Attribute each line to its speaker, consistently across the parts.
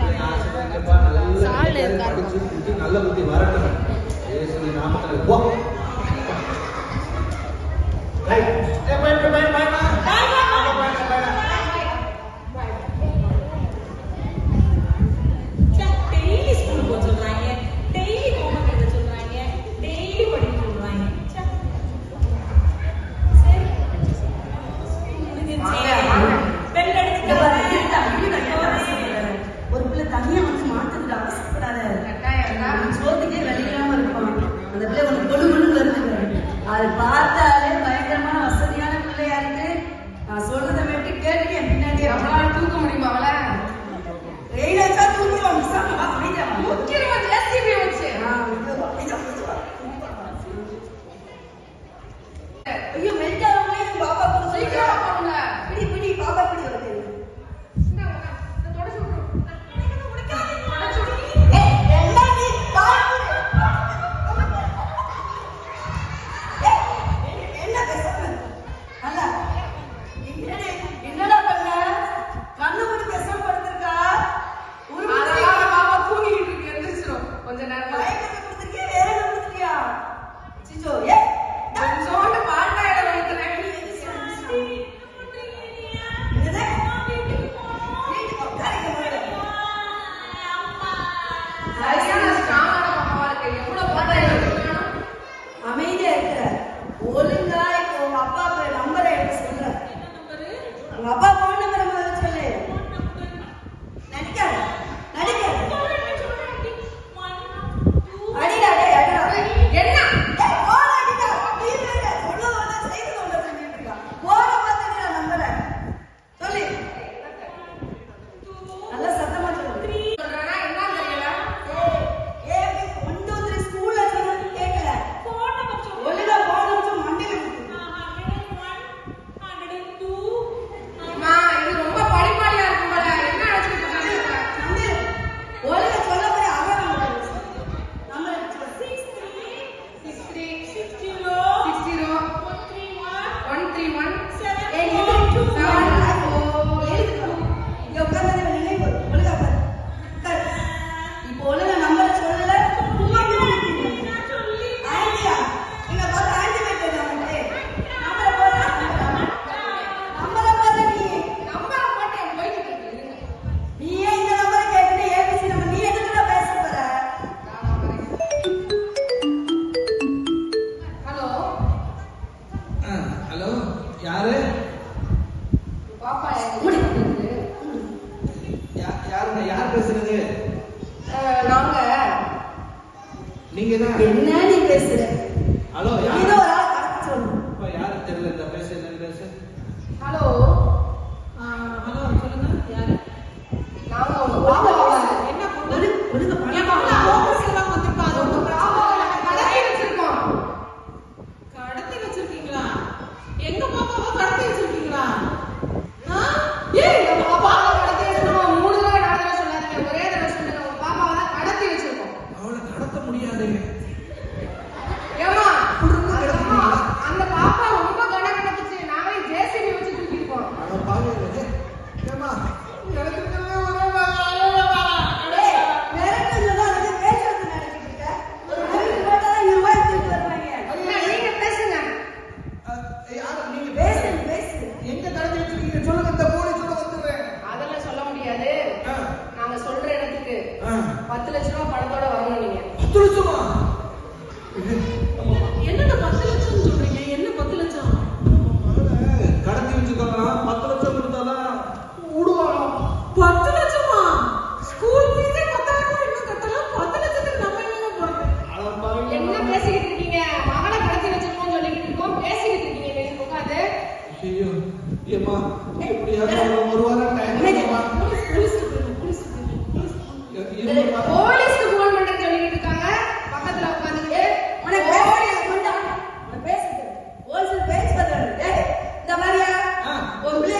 Speaker 1: சால்
Speaker 2: புத்தி
Speaker 1: இருக்கா?
Speaker 2: படிச்சு புத்தி நல்ல புத்தி வரட்டும் இயேசுவின் நாமத்துல போ ரைட்
Speaker 3: பாப்பா மூடி
Speaker 4: போட்டுருக்கு. யாருங்க? யார் பேசுறது?
Speaker 5: நாங்க.
Speaker 4: நீங்க
Speaker 2: என்ன நீ பேசுற?
Speaker 4: ஹலோ யார்?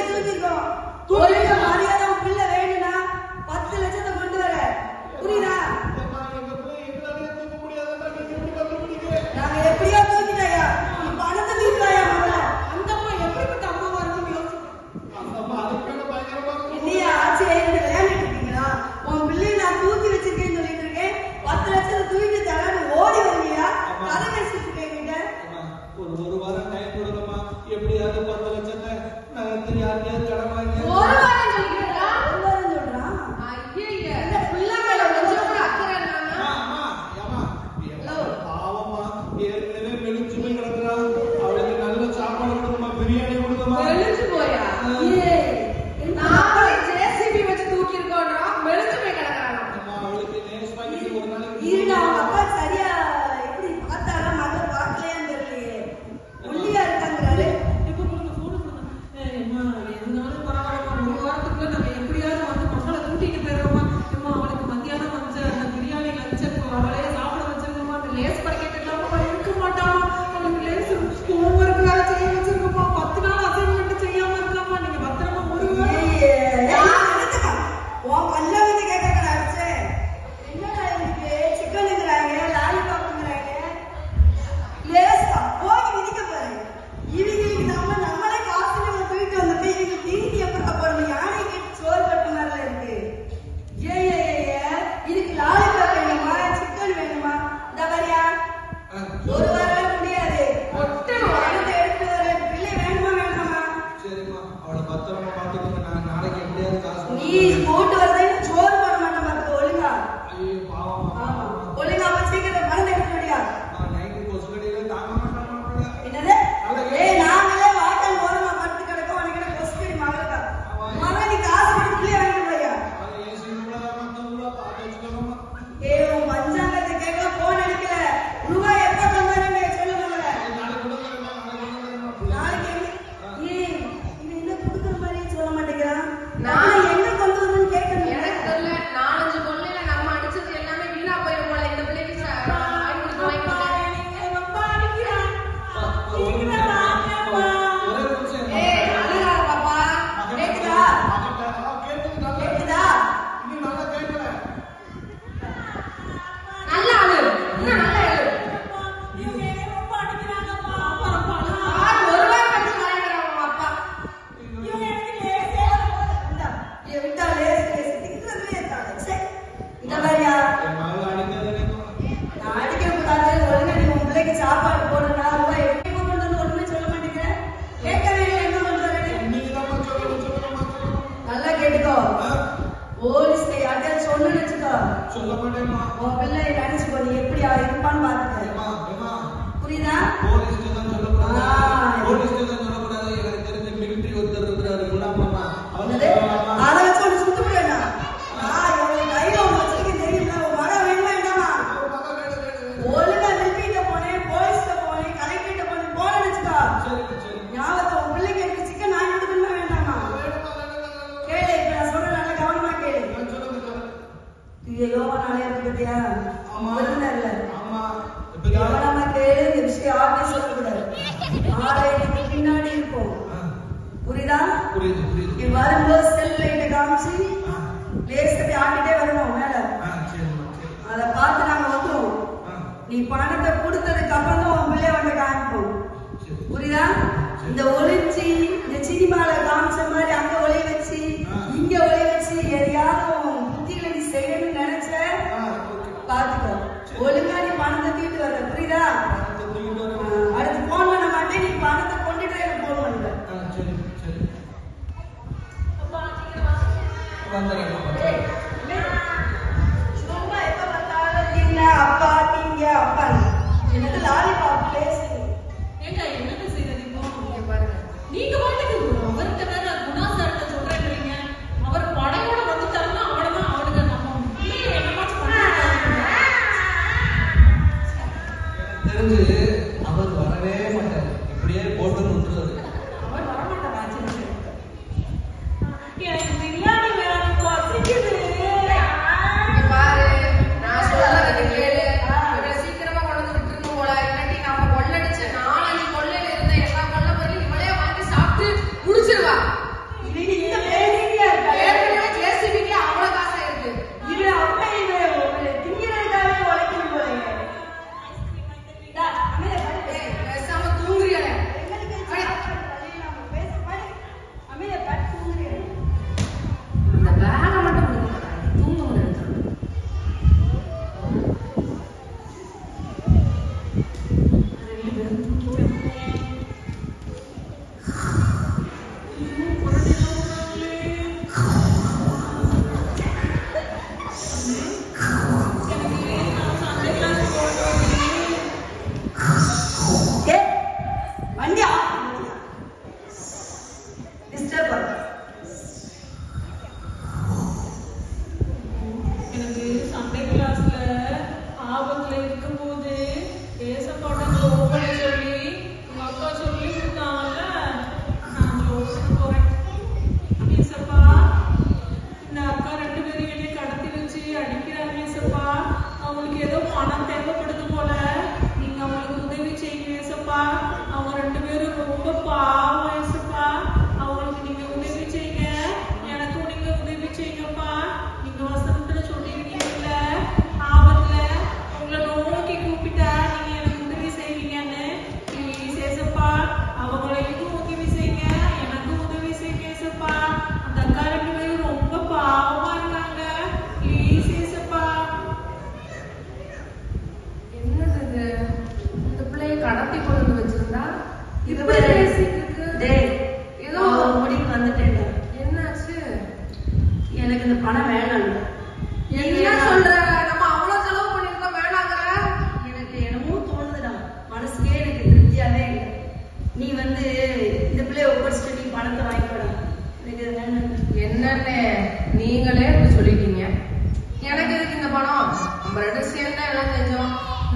Speaker 2: திரும்பிருக்கோம் மரியாதை பிள்ளை வேணும்னா பத்து லட்சத்தை கொண்டு வர. புரியுதா?
Speaker 6: ಈ ಕೋಟ್ ವರ್ಗ இங்க யோவானாலே இருக்கு பத்தியா ஆமா. இல்ல ஆமா இப்ப யோவானா பேரு எம்சி ஆபீஸ்ல இருக்கிறாரு
Speaker 2: பின்னாடி
Speaker 4: இருக்கும்
Speaker 2: புரியுதா?
Speaker 4: புரியுது புரியுது.
Speaker 2: இது காமிச்சு லேஸ் ஆட்டிட்டே வருவோம் மேல. அத பார்த்து நாங்க
Speaker 4: வந்துவோம்
Speaker 2: நீ பணத்தை கொடுத்ததுக்கு அப்புறம் தான் உன் பிள்ளை வந்து புரியுதா? இந்த ஒளிச்சி இந்த சினிமால காமிச்ச மாதிரி ஒழுங்கா நீ பணத்தை தீட்டு வர புரியுதா? அடுத்து போன் பண்ண மாட்டேன் நீ பணத்தை கொண்டுட்டு எனக்கு போன்
Speaker 6: பண்ணுவேன்
Speaker 4: வந்துடுறேன்
Speaker 6: பொழுது அவர்
Speaker 4: வரவே மாட்டார். இப்படியே போட்டு
Speaker 2: நின்றுவார்.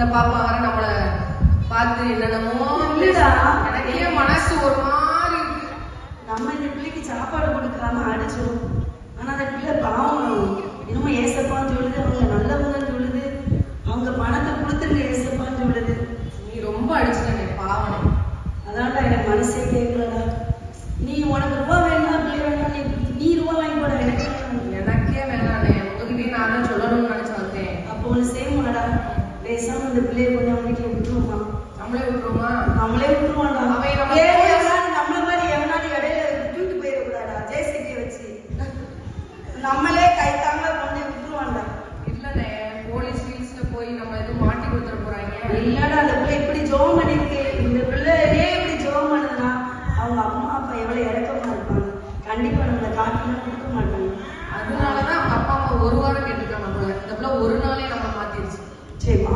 Speaker 2: இந்த
Speaker 1: பாப்பா வர நம்மள பார்த்து என்னென்னமோ எனக்கே மனசு ஒரு மாதிரி
Speaker 2: நம்ம இந்த பிள்ளைக்கு சாப்பாடு கொடுக்காம அடிச்சோம் ஆனா அந்த பிள்ளை பாவம். இன்னமும் ஏசப்பான்னு சொல்லுது அவங்க நல்லவங்கன்னு சொல்லுது. அவங்க பணத்தை கொடுத்துருங்க ஏசப்பான்னு சொல்லுது.
Speaker 1: நீ ரொம்ப அடிச்சுட்டே பாவனை.
Speaker 2: அதான்டா எனக்கு மனசே கேட்கலடா. நீ உனக்கு ரூபா இந்த பிள்ளைய கொஞ்சம் வீட்டுல விட்டுருவோமா
Speaker 1: நம்மளே விட்டுருவோமா?
Speaker 2: நம்மளே விட்டுருவான்டா.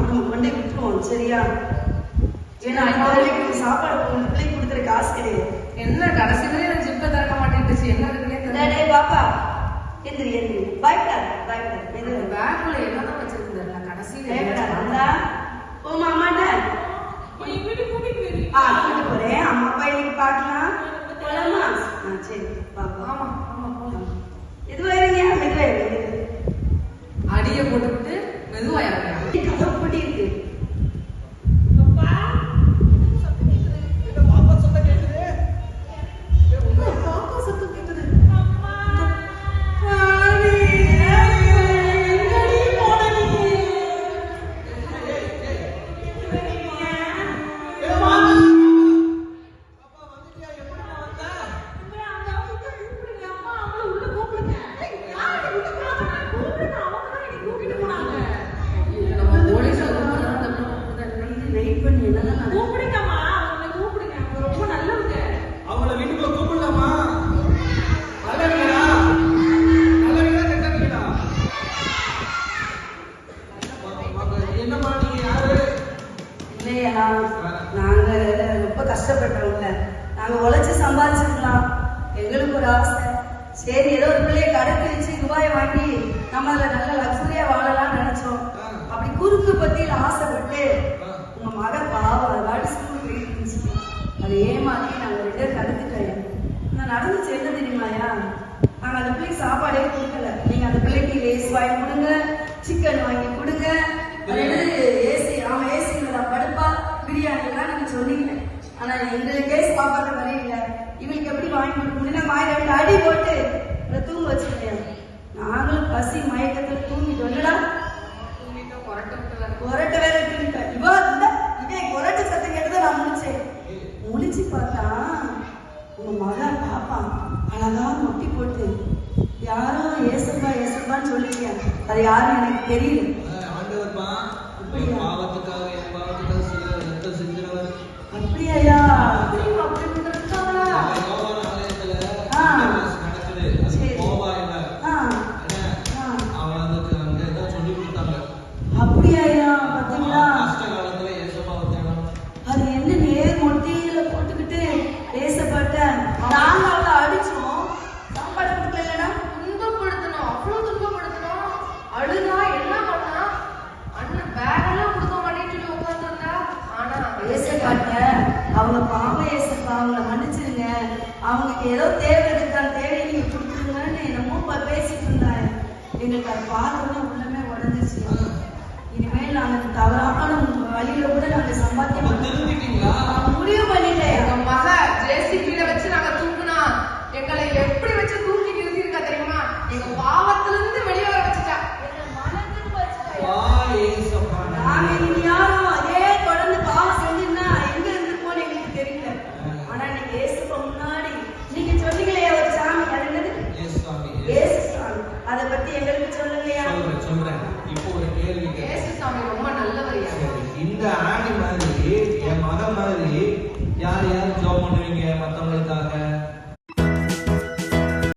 Speaker 1: நம்ம
Speaker 2: கொண்டே விட்டுருவோம் சரியா? ஏன்னா அவங்களுக்கு சாப்பாடு பிள்ளை கொடுத்துற காசு கிடையாது.
Speaker 1: என்ன கடைசி வரையும் நான் ஜிப்பை திறக்க மாட்டேன்ட்டுச்சு. என்ன இருக்குன்னே
Speaker 2: பாப்பா. எந்திரி எந்திரி. பயப்படாத பயப்படாத.
Speaker 1: பேக்குள்ள என்னதான் வச்சிருந்தேன்
Speaker 2: கடைசி வந்தா உமா அம்மாட்ட ஆ கூட்டு போறேன். அம்மா அப்பா இன்னைக்கு பார்க்கலாம். போலாமா? ஆ சரி பாப்பா
Speaker 1: ஆமா ஆமா போலாம்
Speaker 2: எதுவாயிருங்க மெதுவாயிருங்க
Speaker 1: அடியை
Speaker 6: போட்டுவிட்டு
Speaker 4: மெதுவாயிருங்க entender நாங்கள் ரொம்ப
Speaker 2: கஷ்டப்பட்டவங்க நாங்க உழைச்சு சம்பாதிச்சிருக்கலாம் எங்களுக்கு ஒரு ஆசை. சரி ஏதோ ஒரு பிள்ளைய கடைக்கு வச்சு ரூபாயை வாங்கி நம்ம அதில் நல்ல லக்ஸரியா வாழலாம்னு நினைச்சோம். அப்படி குறுக்கு பத்தியில ஆசைப்பட்டு உங்க மக பாவம் அது வாடி ஸ்கூல் போயிட்டு இருந்துச்சு. அதை ஏமாத்தி நாங்க ரெண்டு பேரும் நான் நடந்துச்சு என்ன தெரியுமாயா நாங்க அந்த பிள்ளைக்கு சாப்பாடே கொடுக்கல. நீங்க அந்த பிள்ளைக்கு லேஸ் வாங்கி கொடுங்க சிக்கன் வாங்கி கொடுங்க. அது எங்களுக்கே சாப்பாடு வழி இல்ல. இவளுக்கு எப்படி வாங்கி கொடுக்க முடியும்? வாங்கி ரெண்டு அடி போட்டு தூங்க வச்சுட்டேன் நாங்களும் பசி மயக்கத்துல
Speaker 1: தூங்கிட்டு கொரட்டை விட்டுல
Speaker 2: கொரட்டை வேற விட்டுட்டேன் இவா இந்த இதே கொரட்டை சத்தம் கேட்டதை நான் முடிச்சேன் முழிச்சு பார்த்தா உங்க மகன் பாப்பா அழகா முட்டி போட்டு யாரோ ஏசப்பா ஏசப்பான்னு சொல்லிருக்க அது யாரும் எனக்கு தெரியல.
Speaker 4: ஆண்டவர்மா